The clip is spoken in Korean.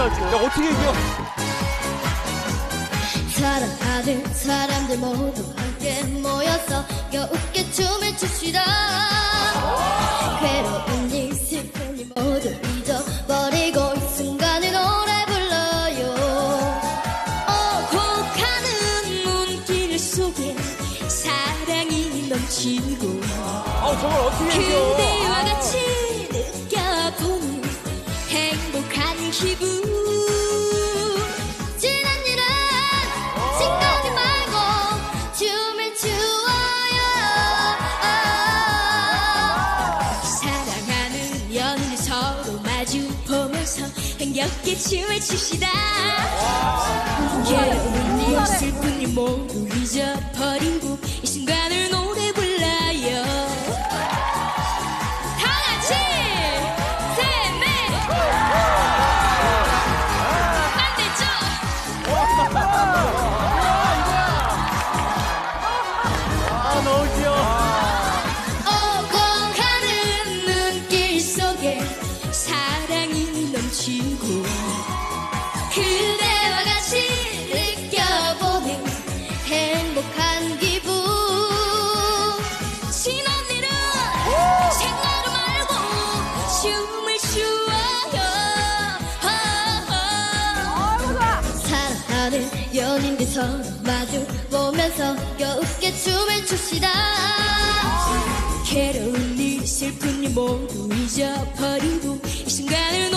야, 어떻게 이겨? 사랑하는 사람들 모두 함께 모여서 여우께 춤을 춥시다 괴로운 일 슬픈 일 모두 잊어버리고 이 순간에 노래 불러요 오곡하는 눈길 속에 사랑이 넘치고 아, 저걸 어떻게 이겨? 마주 보면서 흥겹게 춤을 춥시다. 괴로운 일 슬픈 일 모두 잊어버리 연인들 서로 마주 보면서 여우게 춤을 춥시다. 아. 괴로운 일 슬픈 일 모두 잊어버리고 이 순간을